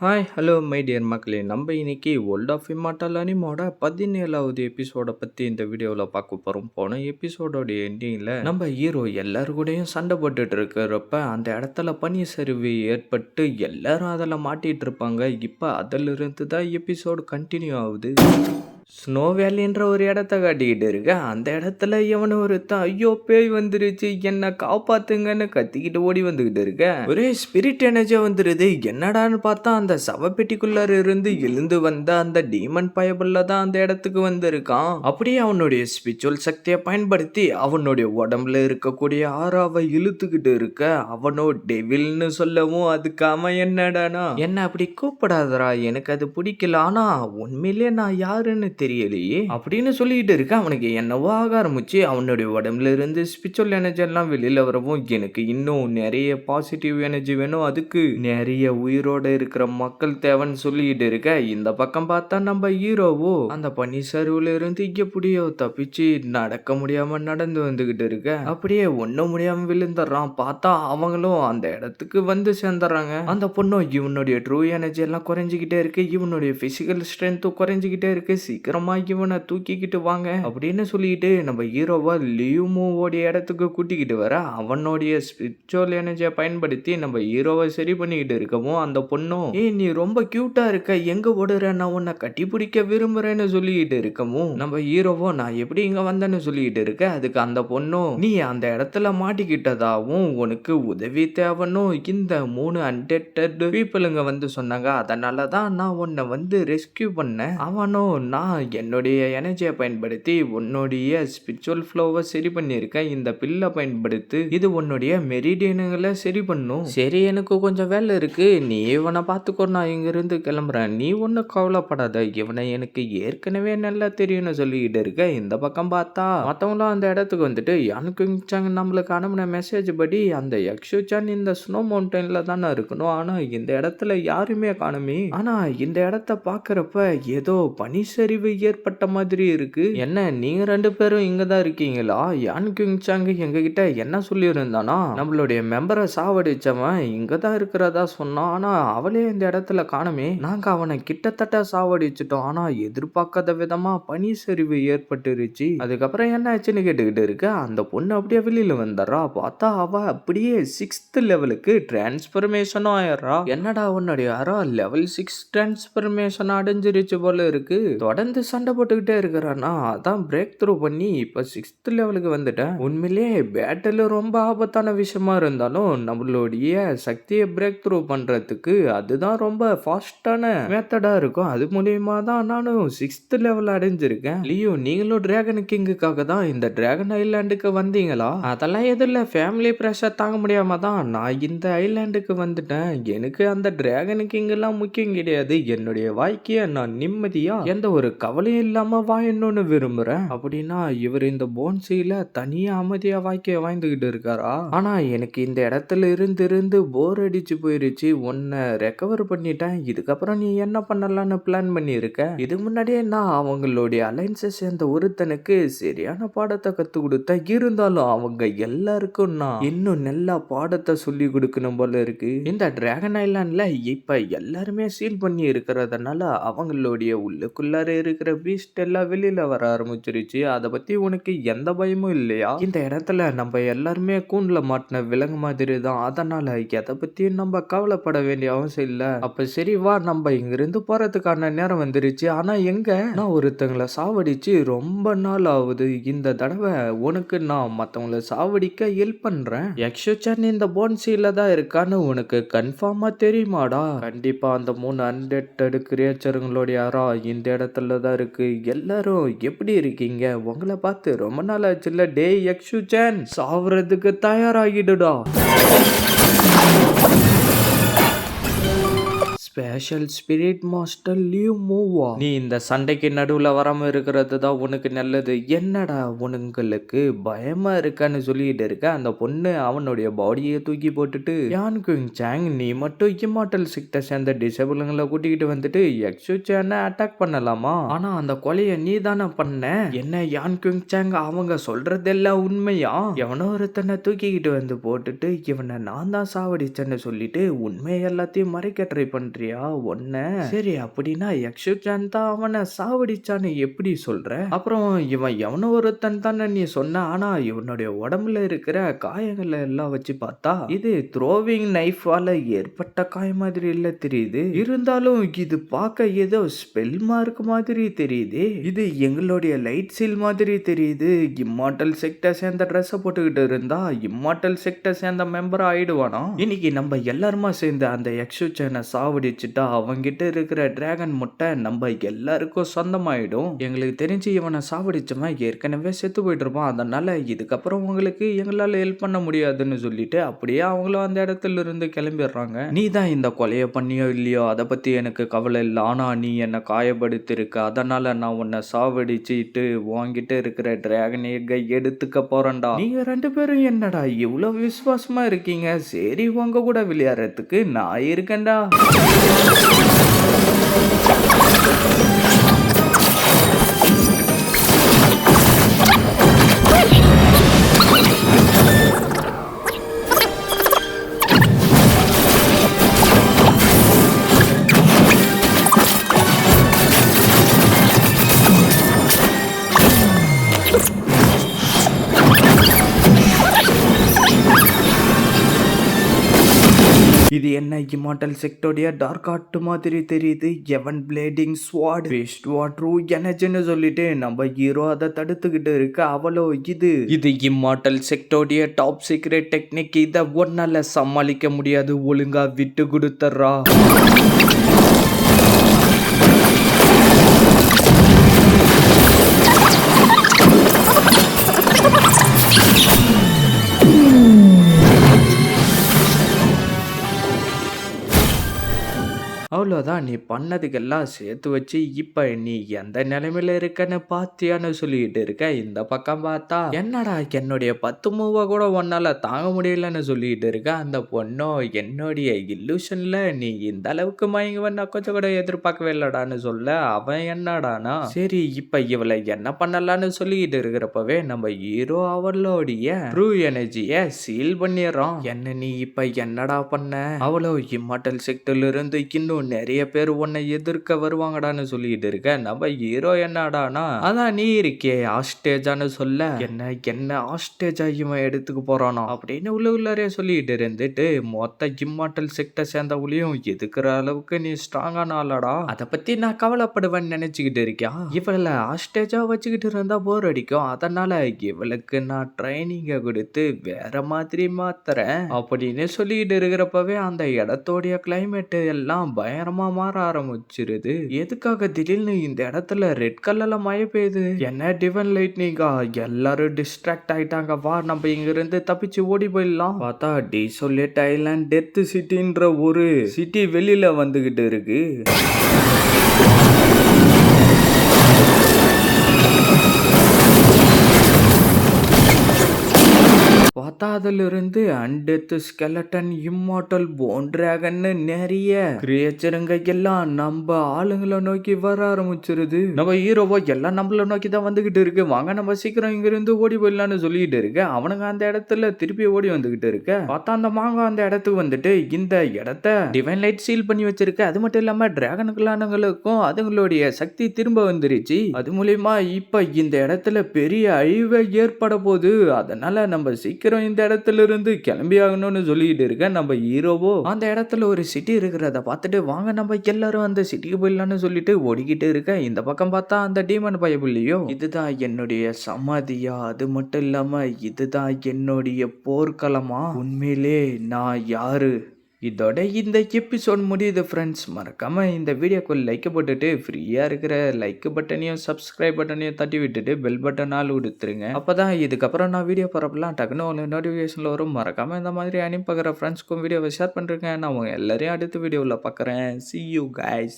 Hi hello my dear மக்களே. நம்ம இன்னைக்கு வேர்ல்ட் ஆஃப் இம்மார்டல் அனிமோட பதினேழாவது எபிசோட பற்றி இந்த வீடியோவில் பார்க்க போகிறோம் போன எபிசோடோட எண்டிங்கில் நம்ம ஹீரோ எல்லாரு கூடயும் சண்டை போட்டுட்டு இருக்கிறப்ப அந்த இடத்துல பனி சரிவு ஏற்பட்டு எல்லாரும் அதில் மாட்டிகிட்டு இருப்பாங்க. இப்போ அதிலிருந்து தான் எபிசோடு கண்டினியூ ஆகுது. ஸ்னோ வேலின்ற ஒரு இடத்த காட்டிக்கிட்டு இருக்க. அந்த இடத்துல இவனு ஒருத்தன் ஐயோ பேய் வந்துருச்சு என்ன காப்பாத்துங்கன்னு கத்திக்கிட்டு ஓடி வந்துகிட்டு இருக்க. ஒரே ஸ்பிரிட் எனர்ஜி வந்துருது. என்னடான்னு பார்த்தா அந்த சவப்பெட்டிக்குள்ளார இருந்து எழுந்து வந்த அந்த டீமன் பயபுள்ள தான் அந்த இடத்துக்கு வந்திருக்கான். அப்படியே அவனுடைய ஸ்பிரிச்சுவல் சக்தியை பயன்படுத்தி அவனுடைய உடம்புல இருக்கக்கூடிய ஆறாவை இழுத்துக்கிட்டு இருக்க அவனோ டெவில்னு சொல்லவும் அதுக்காம என்னடானா? என்ன அப்படி கூப்பிடாதடா எனக்கு அது பிடிக்கல. ஆனா உண்மையிலே நான் யாருன்னு தெரியலையே. அப்படின்னு சொல்லிக்கிட்டு இருக்க. அவனுக்கு என்னவோ ஆக ஆரம்பிச்சு அவனுடைய உடம்புல இருந்து ஸ்பிரிச்சுவல் எனர்ஜி எல்லாம் வரவும் எனக்கு இன்னும் நிறைய பாசிட்டிவ் எனர்ஜி வேணும். அதுக்கு நிறைய உயிரோட இருக்கிற மக்கள் தேவைன்னு சொல்லிக்கிட்டு இருக்க. இந்த பக்கம் பார்த்தா நம்ம ஹீரோவோ அந்த பனி சரிவுல இருந்து எப்படியோ தப்பிச்சு நடக்க முடியாம நடந்து வந்துகிட்டு இருக்க. அப்படியே ஒன்றும் முடியாம விழுந்துடுறான். பார்த்தா அவங்களும் அந்த இடத்துக்கு வந்து சேர்ந்துடுறாங்க. அந்த பொண்ணும் இவனுடைய ட்ரூ எனர்ஜி எல்லாம் குறைஞ்சிக்கிட்டே இருக்கு. இவனுடைய பிசிக்கல் ஸ்ட்ரென்த்தும் குறைஞ்சிக்கிட்டே இருக்கு. சீக்கிரமா இவனை தூக்கிக்கிட்டு வாங்க அப்படின்னு சொல்லிட்டு நம்ம ஹீரோவை லியூமோவோடைய இடத்துக்கு கூட்டிக்கிட்டு வர அவனுடைய ஸ்பிரிச்சுவல் எனர்ஜியை பயன்படுத்தி நம்ம ஹீரோவை சரி பண்ணிக்கிட்டு இருக்கவும் அந்த பொண்ணும் ஏய் நீ ரொம்ப கியூட்டா இருக்க. எங்க ஓடுற? நான் உன்னை கட்டி பிடிக்க விரும்புறேன்னு சொல்லிக்கிட்டு இருக்கவும் நம்ம ஹீரோவோ நான் எப்படி இங்க வந்தேன்னு சொல்லிக்கிட்டு இருக்க? அதுக்கு அந்த பொண்ணும் நீ அந்த இடத்துல மாட்டிக்கிட்டதாகவும் உனக்கு உதவி தேவனும் இந்த மூணு அன்டெட்டட் பீப்புளுங்க வந்து சொன்னாங்க. அதனால தான் நான் உன்னை வந்து ரெஸ்கியூ பண்ணேன். அவனும் நான் என்னுடைய எனர்ஜியை பயன்படுத்தி உன்னுடைய ஸ்பிரிச்சுவல் ஃப்ளோவை சரி பண்ணியிருக்கேன் இந்த பில்லை பயன்படுத்தி இது உன்னுடைய மெரிடியனுங்களை சரி பண்ணும். சரி எனக்கு கொஞ்சம் வேலை இருக்கு. நீ இவனை பார்த்துக்கோ நான் இங்கிருந்து கிளம்புறேன். நீ ஒன்றும் கவலைப்படாத. இவனை எனக்கு ஏற்கனவே நல்லா தெரியும்னு சொல்லிக்கிட்டு இருக்க. இந்த பக்கம் பார்த்தா மற்றவங்களும் அந்த இடத்துக்கு வந்துட்டு எனக்கு நம்மளுக்கு அனுப்பின மெசேஜ் படி அந்த யக்ஷுச்சான் இந்த ஸ்னோ மவுண்டன்ல தானே இருக்கணும். ஆனால் இந்த இடத்துல யாருமே காணுமே. ஆனால் இந்த இடத்த பார்க்குறப்ப ஏதோ பனி சரிவு ஏற்பட்ட மாதிரி இருக்கு. என்ன நீங்க ரெண்டு பேரும் இங்க தான் இருக்கீங்களா? யான் கிங்சாங் எங்க கிட்ட என்ன சொல்லியிருந்தானா? நம்மளுடைய மெம்பரை சாவடிச்சவன் இங்க தான் இருக்கிறதா சொன்னான். ஆனா அவளே இந்த இடத்துல காணுமே நாங்க அவனை கிட்டத்தட்ட சாவடிச்சிட்டோம். ஆனா எதிர்பார்க்காத விதமா பனி சரிவு ஏற்பட்டுருச்சு. அதுக்கப்புறம் என்ன ஆச்சுன்னு கேட்டுக்கிட்டு இருக்க அந்த பொண்ணு அப்படியே வெளியில வந்துடுறா. பார்த்தா அவ அப்படியே சிக்ஸ்த் லெவலுக்கு டிரான்ஸ்பர்மேஷனும் ஆயிடுறா. என்னடா உன்னுடைய யாரோ லெவல் சிக்ஸ் டிரான்ஸ்பர்மேஷன் அடைஞ்சிருச்சு போல இருக்கு. தொடர்ந்து சண்டை போட்டுக்கிட்டே இருக்கிறானா அதான் பிரேக் த்ரூ பண்ணி இப்போ சிக்ஸ்த் லெவலுக்கு வந்துட்டேன். உண்மையிலே பேட்டில் ரொம்ப ஆபத்தான விஷயமா இருந்தாலும் நம்மளுடைய சக்தியை பிரேக் த்ரூ பண்ணுறதுக்கு அதுதான் ரொம்ப ஃபாஸ்டான மெத்தடாக இருக்கும். அது மூலியமாக தான் நானும் சிக்ஸ்த் லெவல் அடைஞ்சிருக்கேன். லியோ நீங்களும் டிராகன் கிங்குக்காக தான் இந்த டிராகன் ஐலாண்டுக்கு வந்தீங்களா? அதெல்லாம் எதுவும் இல்லை. ஃபேமிலி ப்ரெஷர் தாங்க முடியாம தான் நான் இந்த ஐலாண்டுக்கு வந்துட்டேன். எனக்கு அந்த டிராகன் கிங்கெல்லாம் முக்கியம் கிடையாது. என்னுடைய வாழ்க்கையை நான் நிம்மதியாக எந்த ஒரு கவலையும் இல்லாமல் வாழணும்னு விரும்புகிறேன் அப்படின்னா இவர் இந்த போன்சியில் தனியாக அமைதியாக வாய்க்க வாய்ந்துக்கிட்டு இருக்காரா? ஆனா எனக்கு இந்த இடத்துல இருந்து இருந்து போர் அடிச்சு போயிருச்சு. உன்னை ரெக்கவர் பண்ணிட்டேன். இதுக்கப்புறம் நீ என்ன பண்ணலாம்னு பிளான் பண்ணியிருக்க? இது முன்னாடியே நான் அவங்களுடைய அலைன்ஸை சேர்ந்த ஒருத்தனுக்கு சரியான பாடத்தை கற்றுக் கொடுத்தேன். இருந்தாலும் அவங்க எல்லாருக்கும் நான் இன்னும் நல்லா பாடத்தை சொல்லி கொடுக்கணும் போல இருக்கு. இந்த டிராகன் ஐலாண்ட்ல இப்ப எல்லாருமே சீல் பண்ணி இருக்கிறதுனால அவங்களுடைய உள்ளுக்குள்ளார இருக்கிற பீஸ்ட் எல்லாம் வெளியில வர ஆரம்பிச்சிருச்சு. அதை பத்தி உனக்கு எந்த பயமும் இல்லையா? இந்த இடத்துல நம்ம எல்லாருமே கூண்டுல மாட்டின விலங்கு மாதிரி தான். அதனால எதை பத்தியும் நம்ம கவலைப்பட வேண்டிய அவசியம் இல்ல. அப்ப சரி வா நம்ம இங்கிருந்து போறதுக்கான நேரம் வந்துருச்சு. ஆனா எங்க? நான் ஒருத்தங்களை சாவடிச்சு ரொம்ப நாள் ஆகுது. இந்த தடவை உனக்கு நான் மற்றவங்கள சாவடிக்க ஹெல்ப் பண்றேன். யக்ஷுச்சன் இந்த போன்சில தான் இருக்கான்னு உனக்கு கன்ஃபார்மா தெரியுமாடா? கண்டிப்பா அந்த மூணு அன்டெட்டடு கிரியேச்சருங்களோட யாரா இந்த இடத்துல தான் இருக்கு? எல்லாரும் எப்படி இருக்கீங்க? உங்களை பார்த்து ரொம்ப நாள் ஆச்சுல்ல டே யக்ஷுச்சன் சாவறதுக்கு தயாராகிடுடா. ஸ்பெஷல் ஸ்பிரிட் மாஸ்டர் லீவ் மூவா நீ இந்த சண்டைக்கு நடுவில் வராம இருக்கிறது தான் உனக்கு நல்லது. என்னடா உனங்களுக்கு பயமா இருக்கான்னு சொல்லிட்டு இருக்க? அந்த பொண்ணு அவனுடைய பாடியை தூக்கி போட்டுட்டு யான் குயிங் சாங் நீ மட்டும் இம்மார்டல் சிக்ட சேர்ந்த டிசபிளுங்களை கூட்டிக்கிட்டு வந்துட்டு எக்ஸு சேனை அட்டாக் பண்ணலாமா? ஆனா அந்த கொலையை நீ தானே பண்ண. என்ன யான் குயிங் சாங் அவங்க சொல்றதெல்லாம் உண்மையா? எவனோ ஒருத்தனை தூக்கிக்கிட்டு வந்து போட்டுட்டு இவனை நான் தான் சாவடிச்சேன்னு சொல்லிட்டு உண்மை எல்லாத்தையும் மறைக்க ட்ரை பண்றியா? ஒன்ன சரி. அப்படின்னா யக்ஷுஜான் தான் அவனை சாவடிச்சான்னு எப்படி சொல்ற? அப்புறம் இவன் எவனோ ஒருத்தன் தானே நீ சொன்ன ஆனா இவனுடைய உடம்புல இருக்கிற காயங்களை எல்லாம் வச்சு பார்த்தா இது த்ரோவிங் நைஃபால ஏற்பட்ட காய மாதிரி இல்ல தெரியுது. இருந்தாலும் இது பார்க்க ஏதோ ஸ்பெல் மார்க் மாதிரி தெரியுது. இது எங்களுடைய லைட் சீல் மாதிரி தெரியுது. இம்மார்டல் செக்டர் சேர்ந்த ட்ரெஸ்ஸை போட்டுக்கிட்டு இருந்தா இம்மார்டல் செக்டர் சேர்ந்த மெம்பர் ஆயிடுவானா? இன்னைக்கு நம்ம எல்லாருமா சேர்ந்து அந்த எக்ஸுச்சனை சாவடிச்சுட்டா அவங்கிட்ட இருக்கிற டிராகன் முட்டை நம்ம எல்லாருக்கும் சொந்தமாயிடும். எங்களுக்கு தெரிஞ்சு இவனை சாவடிச்சவன் ஏற்கனவே செத்து போயிட்டு இருப்பான் அதனால இதுக்கப்புறம் உங்களுக்கு எங்களால் ஹெல்ப் பண்ண முடியாதுன்னு சொல்லிட்டு அப்படியே அவங்களும் அந்த இடத்துல இருந்து கிளம்பிடுறாங்க. நீ தான் இந்த கொலையை பண்ணியோ இல்லையோ? அதை பற்றி எனக்கு கவலை இல்லை. ஆனா நீ என்னை காயப்படுத்திருக்க அதனால் நான் உன்னை சாவடிச்சிட்டு உன்கிட்ட இருக்கிற டிராகன் எக்கை எடுத்துக்க போறேன்டா. நீங்க ரெண்டு பேரும் என்னடா இவ்வளோ விசுவாசமா இருக்கீங்க? சரி உங்க கூட விளையாடுறதுக்கு நான் இருக்கேன்டா. Thank you. இது என்ன இமாட்டல் செக்டோடைய டார்க் ஆர்ட் மாதிரி தெரியுது. எவன் பிளேடிங் ஸ்வாட் வேஸ்ட் வாட்ரு எனர்ஜின்னு சொல்லிட்டு நம்ம ஹீரோ அதை தடுத்துக்கிட்டு இருக்க அவளோ இது. இது இம்மாட்டல் செக்டோடைய டாப் சீக்ரெட் டெக்னிக் இதை ஒன்னால சமாளிக்க முடியாது. ஒழுங்கா விட்டு கொடுத்துட்றா அவ்வளோதான் நீ பண்ணதுக்கெல்லாம் சேர்த்து வச்சு இப்போ நீ எந்த நிலைமையில இருக்கன்னு பாத்தியான்னு சொல்லிட்டு இருக்க? இந்த பக்கம் பார்த்தா. என்னடா என்னுடைய பத்து மூவை கூட உன்னால தாங்க முடியலன்னு சொல்லிட்டு இருக்க? அந்த பொண்ணோ என்னுடைய இல்லூஷன்ல நீ இந்த அளவுக்கு மயங்குவன்னா கொஞ்சம் கூட எதிர்பார்க்கவே இல்லடான்னு சொல்ல அவன் என்னடானா? சரி இப்ப இவளை என்ன பண்ணலான்னு சொல்லிட்டு இருக்கிறப்பவே நம்ம ஹீரோ அவளோடைய ட்ரூ எனர்ஜிய சீல் பண்ணிடுறோம். என்ன நீ இப்ப என்னடா பண்ண? அவளோ இம்மாட்டல் செக்டர்ல இருந்து இன்னும் நிறைய பேர் உன்னை எதிர்க்க வருவாங்கடான்னு சொல்லிட்டு இருக்க. நம்ம ஹீரோ என்னடானா? அதான் நீ இருக்கே ஆஸ்டேஜான்னு சொல்ல. என்ன என்ன ஆஸ்டேஜா இவன் எடுத்துக்க போறானோ? அப்படின்னு உள்ள உள்ளாரே சொல்லிட்டு இருந்துட்டு மொத்த இம்மாட்டல் செக்டர் சேர்ந்தவங்களையும் எதுக்குற அளவுக்கு நீ ஸ்ட்ராங்கான ஆளாடா? அதை பத்தி நான் கவலைப்படுவேன்னு நினைச்சுக்கிட்டு இருக்கியா? இவளை ஆஸ்டேஜா வச்சுக்கிட்டு இருந்தா போர் அடிக்கும். அதனால இவளுக்கு நான் ட்ரைனிங்கை கொடுத்து வேற மாதிரி மாத்துறேன். அப்படின்னு சொல்லிட்டு இருக்கிறப்பவே அந்த இடத்தோடைய கிளைமேட் எல்லாம் பயங்கரமா மாற ஆரம்பிச்சிருது. எதுக்காக திடீர்னு இந்த இடத்துல ரெட் கலர்ல மழை பெய்யுது? என்ன டிவன் லைட்னிங்கா எல்லாரும் டிஸ்ட்ராக்ட் ஆயிட்டாங்க. வா நம்ம இங்க இருந்து தப்பிச்சு ஓடி போயிடலாம். பார்த்தா டிசோலேட் ஐலாண்ட் டெத் சிட்டின்ற ஒரு சிட்டி வெளியில வந்துகிட்டு இருக்கு. பார்த்தா அதுல இருந்து ஸ்கெலட்டன் இம்மார்டல் போன் டிராகன்னு நிறைய கிரியேச்சருங்க எல்லாம் நம்ம ஆளுங்களை நோக்கி வர ஆரம்பிச்சிருது. நம்ம ஹீரோவோ எல்லாம் நம்மள நோக்கி தான் வந்துகிட்டு இருக்கு. வாங்க நம்ம சீக்கிரம் இங்கிருந்து ஓடி போயிடலாம்னு சொல்லிட்டு இருக்க. அவனுங்க அந்த இடத்துல திருப்பி ஓடி வந்துகிட்டு இருக்க. பார்த்தா அந்த மாங்க அந்த இடத்துக்கு வந்துட்டு இந்த இடத்த டிவைன் லைட் சீல் பண்ணி வச்சிருக்க. அது மட்டும் இல்லாம டிராகனுக்குள்ளானங்களுக்கும் அதுங்களுடைய சக்தி திரும்ப வந்துருச்சு. அது மூலியமா இப்ப இந்த இடத்துல பெரிய அழிவை ஏற்பட போகுது. அதனால நம்ம சீக்கிரம் இந்த இடத்துல இருந்து கிளம்பி ஆகணும்னு சொல்லிட்டு இருக்கேன் நம்ம ஹீரோவோ? அந்த இடத்துல ஒரு சிட்டி இருக்கிறத பார்த்துட்டு வாங்க நம்ம எல்லாரும் அந்த சிட்டிக்கு போயிடலாம்னு சொல்லிட்டு ஓடிக்கிட்டு இருக்கேன் இந்த பக்கம் பார்த்தா அந்த டீமன் பயபிள்ளையோ இதுதான் என்னுடைய சமாதியா. அது மட்டும் இல்லாம இதுதான் என்னுடைய போர்க்களமா? உண்மையிலே நான் யாரு? இதோட இந்த எபிசோட் முடியுது ஃப்ரெண்ட்ஸ் மறக்காமல் இந்த வீடியோக்கு லைக்கை போட்டுட்டு ஃப்ரீயாக இருக்கிற லைக் பட்டனையும் சப்ஸ்கிரைப் பட்டனையும் தட்டி விட்டுட்டு பெல் பட்டன் ஆள் கொடுத்துருங்க அப்பதான் இதுக்கப்புறம் நான் வீடியோ போகிறப்பெல்லாம் டக்குன்னு உங்களுக்கு நோட்டிஃபிகேஷனில் வரும். மறக்காமல் இந்த மாதிரி அனுப்பி வீடியோவை ஷேர் பண்ணுறேங்க நான் உங்கள் எல்லாரையும் அடுத்த வீடியோவில் பார்க்குறேன். See you guys.